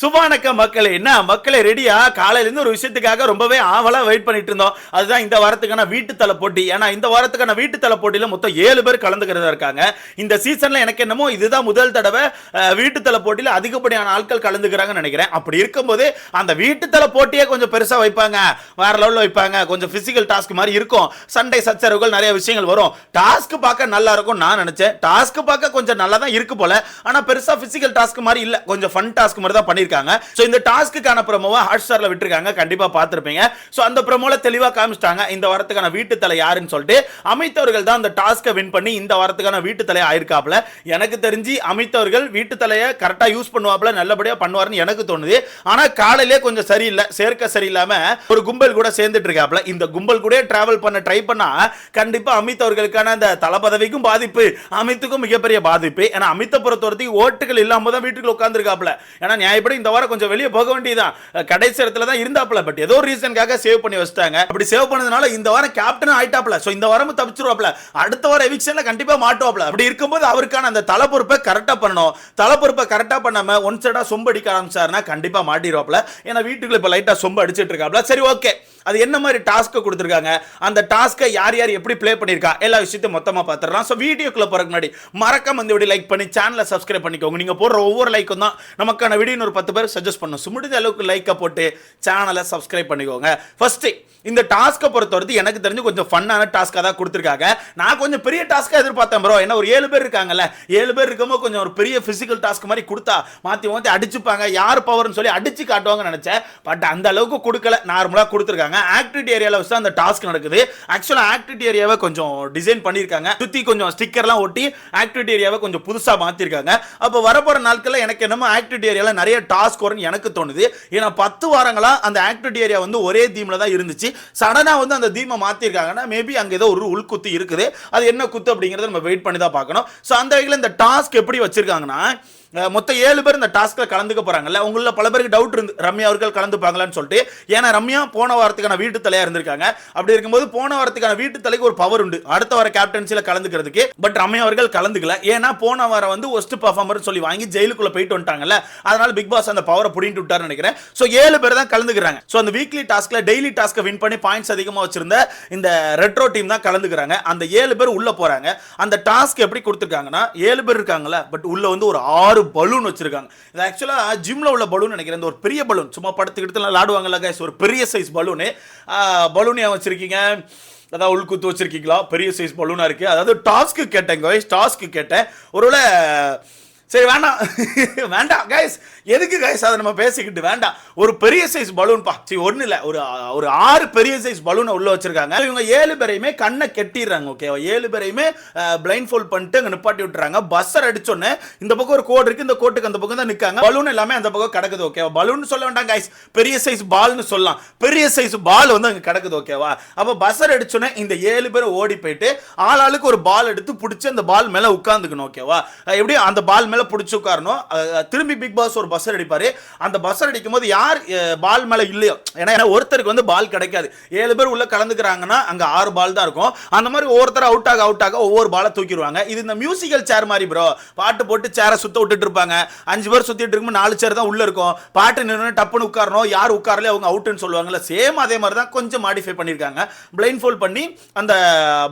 சுபானக்க மக்களே என்ன மக்களே ரெடியா காலையிலேருந்து ஒரு விஷயத்துக்காக ரொம்பவே ஆவலாக வெயிட் பண்ணிட்டு இருந்தோம். அதுதான் இந்த வாரத்துக்கான வீட்டு தலை போட்டி. ஏன்னா இந்த வாரத்துக்கான வீட்டு தலை போட்டியில் மொத்தம் ஏழு பேர் கலந்துக்கிறதா இருக்காங்க. இந்த சீசனில் எனக்கு என்னமோ இதுதான் முதல் தடவை வீட்டு தலை போட்டியில் அதிகப்படியான ஆட்கள் கலந்துக்கிறாங்கன்னு நினைக்கிறேன். அப்படி இருக்கும்போது அந்த வீட்டு தலை போட்டியே கொஞ்சம் பெருசாக வைப்பாங்க. வேற லெவலில் வைப்பாங்க. கொஞ்சம் பிசிக்கல் டாஸ்க் மாதிரி இருக்கும். சண்டை சச்சரவுகள் நிறைய விஷயங்கள் வரும். டாஸ்க் பார்க்க நல்லா இருக்கும் நான் நினச்சேன். டாஸ்க் பார்க்க கொஞ்சம் நல்லா தான் இருக்கு போல. ஆனால் பெருசாக பிசிக்கல் டாஸ்க் மாதிரி இல்லை. கொஞ்சம் ஃபன் டாஸ்க் மாதிரி தான் சொல்லியிருக்காங்க ஸோ இந்த டாஸ்க்குக்கான ப்ரமோவை ஹாட் ஸ்டார்ல விட்டுருக்காங்க. கண்டிப்பாக பார்த்துருப்பீங்க. ஸோ அந்த ப்ரமோவில் தெளிவாக காமிச்சிட்டாங்க. இந்த வாரத்துக்கான வீட்டு தலை யாருன்னு சொல்லிட்டு அமித் அவர்கள் தான் அந்த டாஸ்க்கை வின் பண்ணி இந்த வாரத்துக்கான வீட்டு தலை ஆயிருக்காப்ல எனக்கு தெரிஞ்சு அமித் அவர்கள் வீட்டு தலையை கரெக்டாக யூஸ் பண்ணுவாப்ல நல்லபடியாக பண்ணுவார்னு எனக்கு தோணுது. ஆனால் காலையிலே கொஞ்சம் சரியில்லை சேர்க்க சரியில்லாமல் ஒரு கும்பல் கூட சேர்ந்துட்டு இருக்காப்ல இந்த கும்பல் கூட டிராவல் பண்ண ட்ரை பண்ணா கண்டிப்பா அமித் அவர்களுக்கான அந்த தல பாதிப்பு அமித்துக்கும் மிகப்பெரிய பாதிப்பு. ஏன்னா அமித்தை பொறுத்தவரைக்கும் ஓட்டுகள் இல்லாம தான் வீட்டுக்குள்ள உட்காந்துருக்காப்ல ஏன்னா நியாயப்படி இந்த வாரம் கொஞ்சம் வெளியே போக வேண்டியதான் கடைசி இடத்துல தான் இருந்தாப்ல பட் ஏதோ ரீசனுக்காக சேவ் பண்ணி வச்சிட்டாங்க. அப்படி சேவ் பண்ணதுனால இந்த வாரம் கேப்டன் ஆயிட்டாப்ல சோ இந்த வாரமும் தப்பிச்சிருவாப்ல அடுத்த வாரம் எவிக்ஷன்ல கண்டிப்பா மாட்டுவாப்ல அப்படி இருக்கும்போது அவருக்கான அந்த தலை பொறுப்பை கரெக்டா பண்ணணும். தலைப்பொறுப்பை கரெக்டா பண்ணாம ஒன் சைடா சொம்பு அடிக்க ஆரம்பிச்சாருன்னா கண்டிப்பா மாட்டிடுவாப்ல ஏன்னா வீட்டுக்குள்ள இப்ப லைட்டா சொம்பு அடிச்சிட்டு இருக்காப்ல சரி ஓகே அது என்ன மாதிரி டாஸ்க்கை கொடுத்துருக்காங்க? அந்த டாஸ்க்கை யார் யார் எப்படி ப்ளே பண்ணியிருக்கா? எல்லா விஷயத்தையும் மொத்தமாக பார்த்துடலாம் ஸோ வீடியோக்குள்ள போகிறக்கு முன்னாடி மறக்காம இந்த வீடியோ லைக் பண்ணி சேனலை சப்ஸ்கிரைப் பண்ணிக்கோங்க. நீங்கள் போடுற ஒவ்வொரு லைக்கும் தான் நமக்கான வீடியோ ஒரு பத்து பேர் சஜஸ்ட் பண்ணும். So, முடிஞ்ச அளவுக்கு லைக்கை போட்டு சேனலை சப்ஸ்கிரைப் பண்ணிக்கோங்க. ஃபஸ்ட்டு இந்த டாஸ்க்கை பொறுத்தவரைக்கும் எனக்கு தெரிஞ்சு கொஞ்சம் ஃபன்னான டாஸ்க்காக தான் கொடுத்துருக்காங்க. நான் கொஞ்சம் பெரிய டாஸ்க்காக எதிர்பார்த்தேன் ப்ரோ ஏன்னா ஒரு ஏழு பேர் இருக்காங்கல்ல. ஏழு பேர் இருக்கும்போது கொஞ்சம் ஒரு பெரிய ஃபிசிக்கல் டாஸ்க் மாதிரி கொடுத்தா மாற்றி மாற்றி அடிச்சுப்பாங்க. யார் பவர்னு சொல்லி அடிச்சு காட்டுவாங்கன்னு நினச்சேன். பட் அந்த அளவுக்கு கொடுக்கல. நார்மலாக கொடுத்துருக்காங்க. ஆக்டிவிட்டி ஏரியாவில் வச்சு தான் அந்த டாஸ்க் நடக்குது. ஆக்சுவலாக ஆக்டிவிட்டி ஏரியாவை கொஞ்சம் டிசைன் பண்ணியிருக்காங்க. சுற்றி கொஞ்சம் ஸ்டிக்கர்லாம் ஒட்டி ஆக்டிவிட்டி ஏரியாவை கொஞ்சம் புதுசாக மாற்றிருக்காங்க அப்போ வரப்போகிற நாட்களில் எனக்கு என்னமோ ஆக்டிவிட்டி ஏரியாவில் நிறைய டாஸ்க் வரும்னு எனக்கு தோணுது. ஏன்னா பத்து வாரங்களாக அந்த ஆக்டிவிட்டி ஏரியா வந்து ஒரே தீமில் தான் இருந்துச்சு. சடனாக வந்து அந்த தீமை மாற்றிருக்காங்கன்னா மேபி அங்கே ஏதோ ஒரு உள்குத்து இருக்குது. அது என்ன குத்து அப்படிங்கிறத நம்ம வெயிட் பண்ணி தான் பார்க்கணும். ஸோ அந்த வகையில் இந்த டாஸ்க் எப்படி வச்சிருக்காங்கன்னா மொத்தம் ஏழு பேர் இந்த டாஸ்க்கில் கலந்துக்க போறாங்கல்ல. உங்களில் பல பேருக்கு டவுட் இருந்து ரம்யா அவர்கள் கலந்துப்பாங்களான்னு சொல்லிட்டு ஏன்னா ரம்யா போன வாரத்துக்கான வீட்டு தலையாக இருந்திருக்காங்க. அப்படி இருக்கும்போது போன வாரத்துக்கான வீட்டு தலைக்கு ஒரு பவர் உண்டு. அடுத்த வார கேப்டன்சியில் கலந்துக்கிறதுக்கு. பட் ரம்யா அவர்கள் கலந்துக்கல. ஏன்னா போன வாரம் வந்து ஒஸ்ட் பர்ஃபார்மர் சொல்லி வாங்கி ஜெயிலுக்குள்ள போயிட்டு வந்துட்டாங்கல்ல. அதனால பிக் பாஸ் அந்த பவரை புடிங்கிட்டு விட்டார்னு நினைக்கிறேன். ஸோ ஏழு பேர் தான் கலந்துக்கிறாங்க. ஸோ அந்த வீக்லி டாஸ்க்கில் டெய்லி டாஸ்க்கை வின் பண்ணி பாயிண்ட்ஸ் அதிகமாக வச்சிருந்த இந்த ரெட்ரோ டீம் தான் கலந்துக்கிறாங்க. அந்த ஏழு பேர் உள்ளே போகிறாங்க அந்த டாஸ்க் எப்படி கொடுத்துருக்காங்கன்னா ஏழு பேர் இருக்காங்களா பட் உள்ளே வந்து ஒரு ஆறு பலூன் வச்சிருக்காங்க. இது ஆக்சுவலாக ஜிம்ல உள்ள பலூன் நினைக்கிறேன். இந்த ஒரு பெரிய பலூன். சும்மா படத்துக்கிட்டு விளாடுவாங்கல்ல கைஸ் ஒரு பெரிய சைஸ் பலூனு. பலூன் ஏன் வச்சிருக்கீங்க அதாவது உள்குத்து வச்சிருக்கீங்களா? பெரிய சைஸ் பலூனா இருக்கு. அதாவது டாஸ்க்கு கேட்டேங்க டாஸ்க்கு கேட்டேன். ஒருவேளை சரி வேண்டாம். வேண்டாம் கைஸ் எதுக்கு கைஸ் அதை நம்ம பேசிக்கிட்டு வேண்டாம். ஒரு பெரிய சைஸ் பலூன்பா சரி ஒன்றும் இல்லை. ஒரு ஒரு ஆறு பெரிய சைஸ் பலூனை உள்ளே வச்சிருக்காங்க. இவங்க ஏழு பேரையுமே கண்ணை கெட்டிடுறாங்க ஓகேவா ஏழு பேரையுமே பிளைண்ட் ஃபோல்ட் பண்ணிட்டு அங்கே நிப்பாட்டி விட்டுறாங்க. பஸ்ஸர் அடிச்சோன்னே இந்த பக்கம் ஒரு கோடு இருக்குது இந்த கோட்டுக்கு அந்த பக்கம் தான் நிற்காங்க பலூன் எல்லாமே அந்த பக்கம் கிடக்குது ஓகேவா பலூன் சொல்ல வேண்டாம் கைஸ் பெரிய சைஸ் பால்னு சொல்லலாம். பெரிய சைஸ் பால் வந்து அங்கே கிடக்குது ஓகேவா அப்போ பஸ்ஸர் அடிச்சோன்னே இந்த ஏழு பேர் ஓடி போயிட்டு ஆளாளுக்கு ஒரு பால் எடுத்து பிடிச்சி அந்த பால் மேலே உட்காந்துக்கணும் ஓகேவா எப்படி அந்த பால் மேலே பிடிச்சி உட்காரணும். திரும்பி பிக் பாஸ் ஒரு பஸ்ஸர் அடிப்பார். அந்த பஸ்ஸர் அடிக்கும் போது யார் பால் மேலே இல்லையோ? ஏன்னா ஏன்னா ஒருத்தருக்கு வந்து பால் கிடைக்காது. ஏழு பேர் உள்ள கலந்துக்கிறாங்கன்னா அங்கே ஆறு பால் தான் இருக்கும். அந்த மாதிரி ஒவ்வொருத்தர் அவுட் ஆக அவுட் ஆக ஒவ்வொரு பாலை தூக்கிடுவாங்க. இது இந்த மியூசிக்கல் சேர் மாதிரி ப்ரோ பாட்டு போட்டு சேரை சுற்ற விட்டுட்டு இருப்பாங்க. அஞ்சு பேர் சுத்திட்டு இருக்கும்போது நாலு சேர் தான் உள்ள இருக்கும். பாட்டு நின்று டப்புன்னு உட்காரணும். யார் உட்காரலே அவங்க அவுட்டுன்னு சொல்லுவாங்கல்ல. சேம் அதே மாதிரி தான் கொஞ்சம் மாடிஃபை பண்ணியிருக்காங்க. பிளைன் ஃபோல் பண்ணி அந்த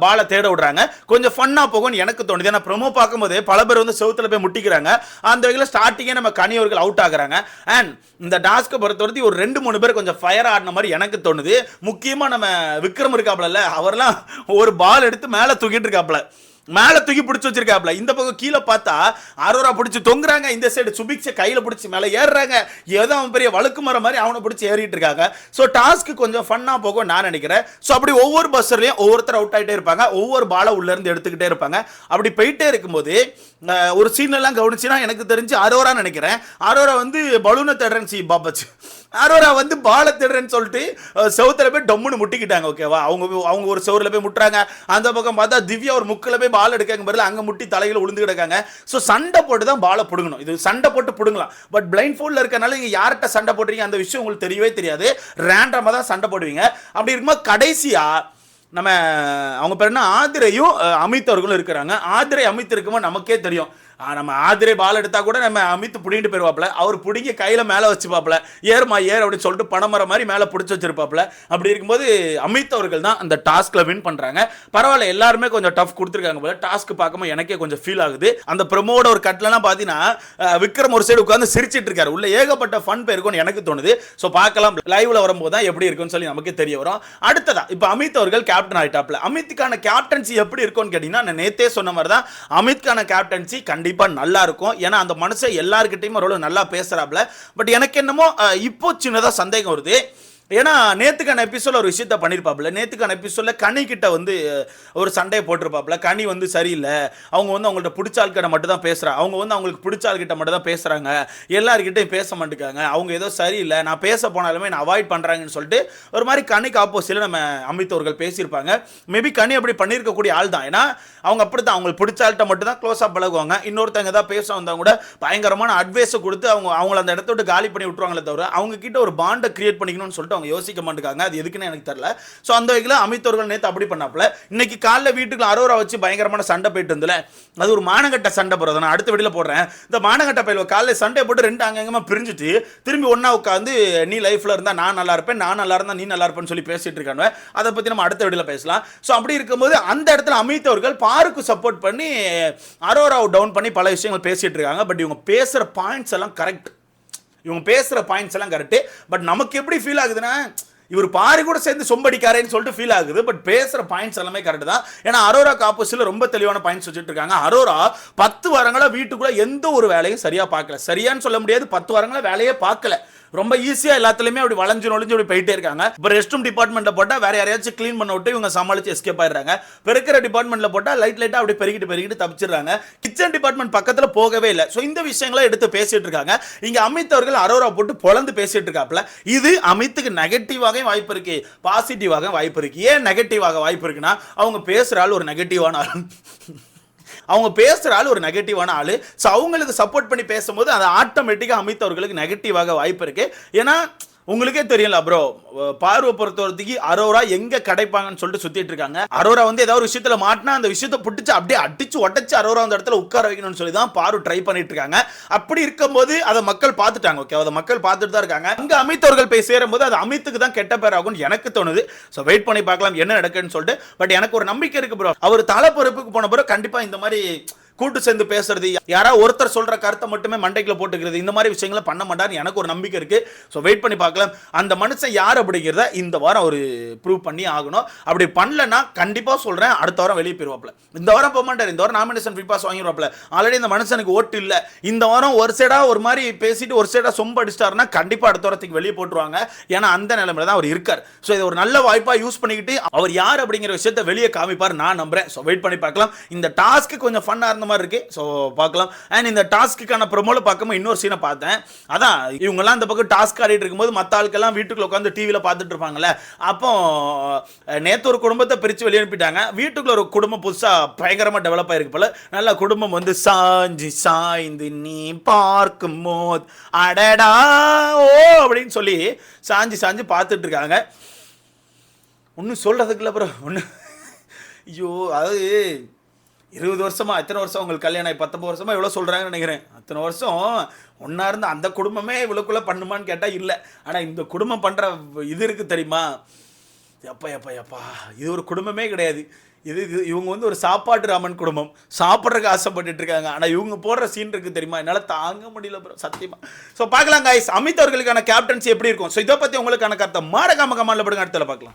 பாலை தேட விடுறாங்க. கொஞ்சம் ஃபன்னாக போகும்னு எனக்கு தோணுது. ஏன்னா ப்ரொமோ பார்க்கும்போது பல பேர் வந்து செவுத்துல போய் முட்டிக்கிறாங்க. அந்த வகையில் ஸ்டார்டிங்கே நம்ம கனி அவர்கள் அவுட் ஆகுறாங்க. அண்ட் இந்த டாஸ்க்கை பொறுத்தவரைக்கும் ஒரு ரெண்டு மூணு பேர் கொஞ்சம் ஃபயர் ஆடின மாதிரி எனக்கு தோணுது. முக்கியமாக நம்ம விக்ரம் இருக்காப்புல அவர்லாம் ஒரு பால் எடுத்து மேலே தூக்கிட்டு இருக்காப்புல. மேல தூக்கி பிடிச்சி வச்சிருக்காப்ல. இந்த பக்கம் கீழே பார்த்தா அரோரா பிடிச்சி தொங்குறாங்க. இந்த சைடு சுபிக்ஸை கையில் பிடிச்சி மேலே ஏறுறாங்க. ஏதோ அவன் பெரிய வழுக்கு மரம் மாதிரி அவனை பிடிச்சி ஏறிட்டு இருக்காங்க. ஸோ டாஸ்க்கு கொஞ்சம் ஃபன்னாக போகும் நான் நினைக்கிறேன். ஸோ அப்படி ஒவ்வொரு பஸ்ஸர்லையும் ஒவ்வொருத்தர் அவுட் ஆகிட்டே இருப்பாங்க. ஒவ்வொரு பாலை உள்ளேருந்து எடுத்துக்கிட்டே இருப்பாங்க. அப்படி போயிட்டே இருக்கும்போது ஒரு சீன் எல்லாம் கவனிச்சுன்னா எனக்கு தெரிஞ்சு அரோரா நினைக்கிறேன். அரோரா வந்து பலூனை தேடுறேன் சி பாப்பாச்சு. அரோரா வந்து பாலை தேடுறேன்னு சொல்லிட்டு அஹ், செவுத்துல போய் டம்முன்னு முட்டிக்கிட்டாங்க ஓகேவா அவங்க அவங்க ஒரு செவரில் போய் முட்டுறாங்க. அந்த பக்கம் பார்த்தா திவ்யா ஒரு முக்கில் போய் பால் எடுக்காங்க பதில் அங்கே முட்டி தலையில் உளுந்து கிடக்காங்க. ஸோ சண்டை போட்டு தான் பாலை பிடுங்கணும். இது சண்டை போட்டு பிடுங்கலாம். பட் பிளைண்ட் ஃபோல்டில் இருக்கனால நீங்கள் யார்கிட்ட சண்டை போடுறீங்க அந்த விஷயம் உங்களுக்கு தெரியவே தெரியாது. ரேண்டமாக தான் சண்டை போடுவீங்க. அப்படி இருக்கும்போது கடைசியாக நம்ம அவங்க பேர் என்ன? ஆதிரையும் அமித் அவர்களும் இருக்கிறாங்க. ஆதிரை அமித் இருக்கும்போது நமக்கே தெரியும். நம்ம ஆதிரே பால் எடுத்தா கூட நம்ம அமித் புடிங்கிட்டு போயிடுவாப்புல அவர் பிடிங்கி கையில மேலே வச்சுப்பாப்ல ஏறுமா ஏறு அப்படின்னு சொல்லிட்டு பணமரம் மாதிரி மேல பிடிச்சி வச்சிருப்பாப்ல அப்படி இருக்கும்போது அமித் அவர்கள் தான் அந்த டாஸ்கில் வின் பண்றாங்க. பரவாயில்ல எல்லாருமே கொஞ்சம் டஃப் கொடுத்துருக்காங்க போல. டாஸ்க் பார்க்கும்போது எனக்கே கொஞ்சம் ஃபீல் ஆகுது. அந்த ப்ரமோட ஒரு கட்லலாம் பார்த்தீங்கன்னா விக்ரம் ஒரு சைடு உட்காந்து சிரிச்சிட்டு இருக்காரு. உள்ள ஏகப்பட்ட ஃபன் போயிருக்கும்னு எனக்கு தோணுது. ஸோ பார்க்கலாம். லைவ்ல வரும்போது தான் எப்படி இருக்கும்னு சொல்லி நமக்கு தெரிய வரும். அடுத்ததா இப்போ அமித் அவர்கள் கேப்டன் ஆயிட்டாப்ல அமித்துக்கான கேப்டன்சி எப்படி இருக்கும்னு கேட்டிங்கன்னா நான் நேத்தே சொன்ன மாதிரி தான் அமித்கான கேப்டன்சி கண்டிப்பாக நல்லா இருக்கும். ஏன்னா அந்த மனுஷன் எல்லாருக்கிட்டையும் ஒரு நல்லா பேசுகிறாப்புல பட் எனக்கு என்னமோ இப்போ சின்னதாக சந்தேகம் வருது. ஏன்னா நேத்துக்கான எபிசோட ஒரு விஷயத்த பண்ணியிருப்பாப்புல நேத்துக்கான எபிசோட கனி கிட்ட வந்து ஒரு சண்டையை போட்டிருப்பாப்புல. கனி வந்து சரியில்லை. அவங்க வந்து அவங்கள்ட்ட பிடிச்ச ஆள்கிட்ட மட்டும் தான் பேசுகிறாங்க அவங்க வந்து அவங்களுக்கு பிடிச்ச ஆள்கிட்ட மட்டும் தான் பேசுகிறாங்க எல்லாருக்கிட்டையும் பேச மாட்டேங்காங்க அவங்க ஏதோ சரியில்லை. நான் பேச போனாலுமே நான் அவாய்ட் பண்ணுறாங்கன்னு சொல்லிட்டு ஒரு மாதிரி கனிக்கு ஆப்போசிட்ல நம்ம அமித் அவர்கள் பேசியிருப்பாங்க மேபி கனி அப்படி பண்ணியிருக்கக்கூடிய ஆள் தான். ஏன்னா அவங்க அப்படி தான் அவங்களுக்கு பிடிச்ச ஆள்கிட்ட மட்டும் தான் க்ளோஸாக பழகுவாங்க. இன்னொருத்தவங்க ஏதாவது பேச வந்தவங்க கூட பயங்கரமான அட்வைஸை கொடுத்து அவங்க அவங்கள அந்த இடத்த விட்டு காலி பண்ணி விட்டுருவாங்களே தவிர அவங்க கிட்ட ஒரு பாண்டை கிரியேட் பண்ணிக்கணும்னு சொல்லிட்டு அவங்க யோசிக்க மாட்டேங்காங்க. அது எதுக்குன்னு எனக்கு தெரியல. ஸோ அந்த வகையில் அமித் அவர்கள் நேற்று அப்படி பண்ணாப்புல. இன்னைக்கு காலைல வீட்டுக்குள்ள அரோரா வச்சு பயங்கரமான சண்டை போயிட்டு இருந்தல. அது ஒரு மானகட்ட சண்டை போடுறது. நான் அடுத்த வெளியில் போடுறேன். இந்த மானகட்ட பயில காலைல சண்டை போட்டு ரெண்டு அங்கங்கமாக பிரிஞ்சுட்டு திரும்பி ஒன்றா உட்காந்து நீ லைஃப்ல இருந்தா நான் நல்லா இருப்பேன். நான் நல்லா இருந்தால் நீ நல்லா இருப்பேன்னு சொல்லி பேசிட்டு இருக்கானுவ அதை பத்தி நம்ம அடுத்த வீடியோல பேசலாம். ஸோ அப்படி இருக்கும்போது அந்த இடத்துல அமித் அவர்கள் பாருக்கு சப்போர்ட் பண்ணி அரோராவை டவுன் பண்ணி பல விஷயங்கள் பேசிட்டு இருக்காங்க. பட் இவங்க பேசுற பாயிண்ட்ஸ் எல்லாம் கரெக்ட் இவங்க பேசுகிற பாயிண்ட்ஸ் எல்லாம் கரெக்டு பட் நமக்கு எப்படி ஃபீல் ஆகுதுன்னா இவர் பாரி கூட சேர்ந்து சொம்படிக்காரேன்னு சொல்லிட்டு ஃபீல் ஆகுது. பட் பேசுகிற பாயிண்ட்ஸ் எல்லாமே கரெக்ட் தான். ஏன்னா அரோரா ஆப்போசிட்டில் ரொம்ப தெளிவான பாயிண்ட்ஸ் வச்சுட்டு இருக்காங்க அரோரா பத்து வாரங்களாக வீட்டுக்குள்ளே எந்த ஒரு வேலையும் சரியாக பார்க்கல. சரியான்னு சொல்ல முடியாது. பத்து வாரங்களாக வேலையே பார்க்கல. ரொம்ப ஈஸியா எல்லாத்துலயுமே அப்படி வளைஞ்சு நொழிஞ்சு அப்படி போயிட்டே இருக்காங்க. இப்போ ரெஸ்ட் ரூம் டிபார்ட்மெண்ட்ல போட்டா வேற யாரையாச்சும் க்ளீன் பண்ண விட்டு இவங்க சமாளிச்சு எஸ்கேப் ஆயிடுறாங்க. பெருக்கிற டிபார்ட்மெண்ட்ல போட்டா லைட் லைட்டா அப்படி பெருகிட்டு பெருகிட்டு தப்பிச்சிடுறாங்க. கிச்சன் டிபார்ட்மெண்ட் பக்கத்துல போகவே இல்லை. ஸோ இந்த விஷயங்களை எடுத்து பேசிட்டு இருக்காங்க. இங்க அமித் அவர்கள் அரோரா போட்டு பொழந்து பேசிட்டு இருக்காப்ல இது அமித்துக்கு நெகட்டிவாக வாய்ப்பு இருக்கு. பாசிட்டிவாக வாய்ப்பு இருக்கு. ஏன் நெகட்டிவாக வாய்ப்பு இருக்குன்னா அவங்க பேசுற ஆள் ஒரு நெகட்டிவான ஆள். அவங்க பேசுகிற ஆள் ஒரு நெகட்டிவான ஆள். ஸோ அவங்களுக்கு சப்போர்ட் பண்ணி பேசும்போது அது ஆட்டோமேட்டிக்காக அமித் அவர்களுக்கு நெகட்டிவாக வாய்ப்பு இருக்கு. ஏன்னா உங்களுக்கே தெரியல ப்ரோ பார்வை பொறுத்தவரத்துக்கு அரோரா எங்க கிடைப்பாங்கன்னு சொல்லிட்டு சுத்திட்டு இருக்காங்க. அரோரா வந்து ஏதாவது ஒரு விஷயத்துல மாட்டினா அந்த விஷயத்தை பிடிச்சி அப்படியே அடிச்சு உடச்சு அரோரா அந்த இடத்துல உட்கார வைக்கணும்னு சொல்லி தான் பாரு ட்ரை பண்ணிட்டு இருக்காங்க. அப்படி இருக்கும்போது அதை மக்கள் பார்த்துட்டாங்க ஓகே அதை மக்கள் பார்த்துட்டு தான் இருக்காங்க. அங்க அமித் அவர்கள் போய் சேரும்போது அது அமித்துக்கு தான் கெட்ட பேர் ஆகும்னு எனக்கு தோணுது. ஸோ வெயிட் பண்ணி பார்க்கலாம் என்ன நடக்குன்னு சொல்லிட்டு. பட் எனக்கு ஒரு நம்பிக்கை இருக்கு ப்ரோ அவர் தலை பொறுப்புக்கு போன பிறகு கண்டிப்பா இந்த மாதிரி கூட்டு சேர்ந்து பேசுறது யாராவது ஒருத்தர் சொல்ற கருத்தை மட்டுமே மண்டைக்குள்ள போட்டுக்கிறது இந்த மாதிரி விஷயங்களை பண்ண மாட்டார் எனக்கு ஒரு நம்பிக்கை இருக்கு. ஸோ வெயிட் பண்ணி பார்க்கலாம். அந்த மனுஷன் யார் அப்படிங்கிறத இந்த வாரம் அவர் ப்ரூவ் பண்ணி ஆகணும். அப்படி பண்ணலன்னா கண்டிப்பாக சொல்றேன் அடுத்த வாரம் வெளியே போயிருவாப்ல இந்த வாரம் போக மாட்டார். இந்த வாரம் நாமினேஷன் ஃபிட் பாஸ் வாங்கிடுவாப்ல ஆல்ரெடி இந்த மனுஷனுக்கு ஓட்டு இல்லை. இந்த வாரம் ஒரு சைடாக ஒரு மாதிரி பேசிட்டு ஒரு சைடாக சொம்ப அடிச்சிட்டாருன்னா கண்டிப்பாக அடுத்த வாரத்துக்கு வெளியே போட்டுருவாங்க. ஏன்னா அந்த நிலைமையில தான் அவர் இருக்கார். ஸோ இது ஒரு நல்ல வாய்ப்பா யூஸ் பண்ணிக்கிட்டு அவர் யார் அப்படிங்கிற விஷயத்த வெளியே காமிப்பார் நான் நம்புறேன். ஸோ வெயிட் பண்ணி பார்க்கலாம். இந்த டாஸ்க்கு கொஞ்சம் ஃபன்னாக இருந்த மாதிரி இருக்கு ஸோ பார்க்கலாம். அண்ட் இந்த டாஸ்க்குக்கான ப்ரொமோவில் பார்க்கும்போது இன்னொரு சீனை பார்த்தேன். அதான் இவங்கெல்லாம் இந்த பக்கம் டாஸ்க் ஆடிட்டு இருக்கும்போது மற்ற ஆளுக்கெல்லாம் வீட்டுக்குள்ள உட்காந்து டிவியில் பார்த்துட்டு இருப்பாங்கல்ல. அப்போ நேற்று நேத்து ஒரு குடும்பத்தை பிரித்து வெளியே அனுப்பிட்டாங்க. வீட்டுக்குள்ள ஒரு குடும்பம் புதுசாக பயங்கரமாக டெவலப் ஆயிருக்கு போல. நல்ல குடும்பம் வந்து சாஞ்சி சாய்ந்து நீ பார்க்கும் போது அடடா ஓ அப்படின்னு சொல்லி சாஞ்சி சாஞ்சி பார்த்துட்டு இருக்காங்க. ஒன்றும் சொல்கிறதுக்குள்ள அப்புறம் ஒன்று ஐயோ அது இருபது வருஷமா எத்தனை வருஷம் உங்களுக்கு கல்யாணம் ஆகி பத்தொம்பது வருஷமா எவ்வளோ சொல்கிறாங்கன்னு நினைக்கிறேன். அத்தனை வருஷம் ஒன்றா இருந்து அந்த குடும்பமே இவ்வளோக்குள்ளே பண்ணுமான்னு கேட்டால் இல்லை. ஆனால் இந்த குடும்பம் பண்ணுற இது இருக்குது தெரியுமா? எப்பா எப்பா எப்பா இது ஒரு குடும்பமே கிடையாது. இது இது இவங்க வந்து ஒரு சாப்பாட்டு ராமன் குடும்பம். சாப்பிட்றதுக்கு ஆசைப்பட்டுட்டு இருக்காங்க. ஆனால் இவங்க போடுற சீன் இருக்குது தெரியுமா? என்னால் தாங்க முடியல ப்ரோ சத்தியமாக ஸோ பார்க்கலாம் காய்ஸ் அமித் அவர்களுக்கான கேப்டன்சி எப்படி இருக்கும்? ஸோ இதை பற்றி உங்களுக்கான கருத்தை மாறக்காம கமாண்டில் படுங்க. அடுத்தல பார்க்கலாம்.